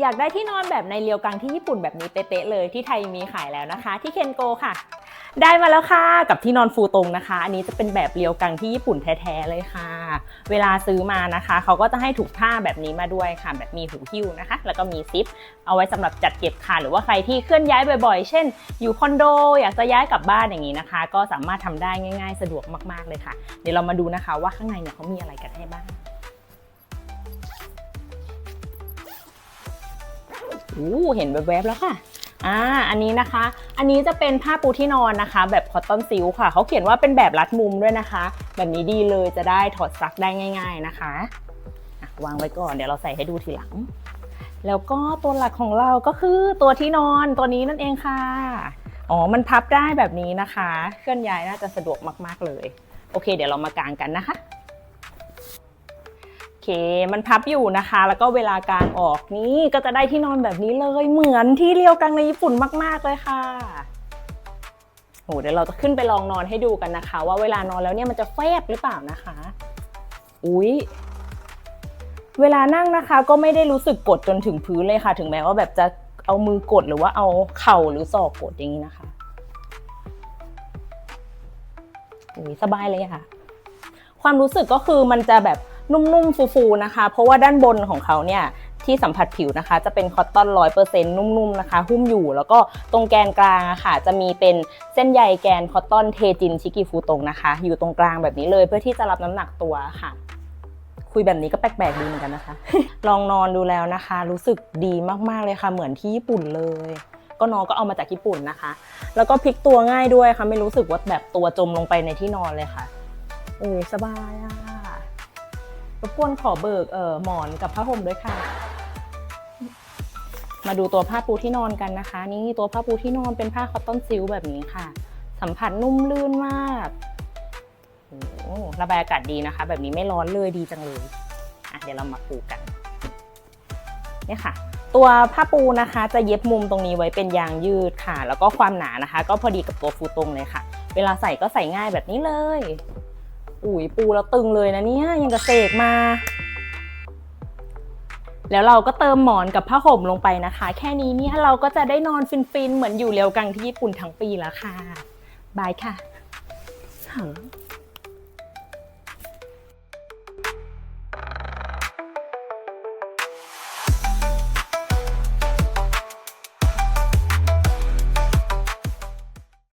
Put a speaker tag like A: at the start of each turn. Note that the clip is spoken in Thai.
A: อยากได้ที่นอนแบบในเรียวกังที่ญี่ปุ่นแบบนี้เป๊ะๆเลยที่ไทยมีขายแล้วนะคะ ที่เคนโกค่ะ ได้มาแล้วค่ะกับที่นอนฟูตรงนะคะ อันนี้จะเป็นแบบเรียวกังที่ญี่ปุ่นแท้ๆเลยค่ะ เวลาซื้อมานะคะ เขาก็จะให้ถุงผ้าแบบนี้มาด้วยค่ะ แบบมีหูหิ้วนะคะ แล้วก็มีซิป เอาไว้สำหรับจัดเก็บค่ะหรือว่าใครที่เคลื่อนย้ายบ่อยๆ เช่น อยู่คอนโด อยากจะย้ายกลับบ้านอย่างนี้นะคะ ก็สามารถทำได้ง่าย ๆ สะดวกมากๆเลยค่ะ เดี๋ยวเรามาดูนะคะว่าข้างในเนี่ยเขามีอะไรกันให้บ้าง อู้เห็นแวบๆแล้วค่ะอ่าอันนี้นะคะ อันนี้จะเป็นผ้าปูที่นอนนะคะ แบบคอตตอนซิลค่ะเขาเขียนว่าเป็นแบบรัดมุมด้วยนะคะ แบบนี้ดีเลยจะได้ถอดซักได้ง่าย ๆนะคะะวางไว้ก่อนเดี๋ยวเราใส่ให้ดูทีหลัง แล้วก็ตัวหลักของเราก็คือตัวที่นอนตัวนี้นั่นเองค่ะอ๋อมันพับได้แบบนี้นะคะ เคลื่อนย้ายน่าจะสะดวกมากๆเลย โอเค เดี๋ยวเรามากางกันนะคะ เค มันพับอยู่นะคะ แล้วก็เวลากางออกนี่ก็จะได้ที่นอนแบบนี้เลย เหมือนที่เรียวกังในญี่ปุ่นมาก ๆ เลยค่ะโหเดี๋ยวเราจะขึ้นไปลองนอนให้ดูกันนะคะ ว่าเวลานอนแล้วเนี่ยมันจะแฟบหรือเปล่านะคะ อุ๊ยเวลานั่งนะคะ ก็ไม่ได้รู้สึกกดจนถึงพื้นเลยค่ะ ถึงแม้ว่าแบบจะเอามือกดหรือว่าเอาเข่าหรือศอกกดอย่างนี้นะคะอุ๊ยสบายเลยค่ะ ความรู้สึกก็คือมันจะแบบ นุ่มๆ ฟูๆ นะคะ เพราะว่าด้านบนของเขาเนี่ยที่สัมผัสผิวนะคะ จะเป็นคอตตอนร้อยเปอร์เซ็นต์นุ่มๆ นะคะ หุ้มอยู่ แล้วก็ตรงแกนกลางะค่ะ จะมีเป็นเส้นใยแกนคอตตอนเทจินชิกิฟูตรงนะคะ อยู่ตรงกลางแบบนี้เลยเพื่อที่จะรับน้ำหนักตัวค่ะ คุยแบบนี้ก็แปลกๆ ดีเหมือนกันนะคะ ลองนอนดูแล้วนะคะ รู้สึกดีมากๆเลยค่ะ เหมือนที่ญี่ปุ่นเลยก็น้องก็เอามาจากญี่ปุ่นนะคะ แล้วก็พลิกตัวง่ายด้วยค่ะ ไม่รู้สึกว่าแบบตัวจมลงไปในที่นอนเลยค่ะ โอ้สบายอะ รบกวนขอเบิกเอ่อหมอนกับผ้าห่มด้วยค่ะ มาดูตัวผ้าปูที่นอนกันนะคะ นี่ตัวผ้าปูที่นอนเป็นผ้าคอตตอนซิลค์แบบนี้ค่ะ สัมผัสนุ่มลื่นมากโอ้ระบายอากาศดีนะคะ แบบนี้ไม่ร้อนเลยดีจังเลยอะเดี๋ยวเรามาปูกันเนี่ยค่ะ ตัวผ้าปูนะคะจะเย็บมุมตรงนี้ไว้เป็นยางยืดค่ะ แล้วก็ความหนานะคะ ก็พอดีกับตัวฟูตรงเลยค่ะ เวลาใส่ก็ใส่ง่ายแบบนี้เลย อุ้ยปูแล้วตึงเลยนะเนี่ยยังกระเสกมา แล้วเราก็เติมหมอนกับผ้าห่มลงไปนะคะ แค่นี้เนี่ยเราก็จะได้นอนฟินๆ เหมือนอยู่เรียวกังที่ญี่ปุ่นทั้งปีแล้วค่ะ บายค่ะ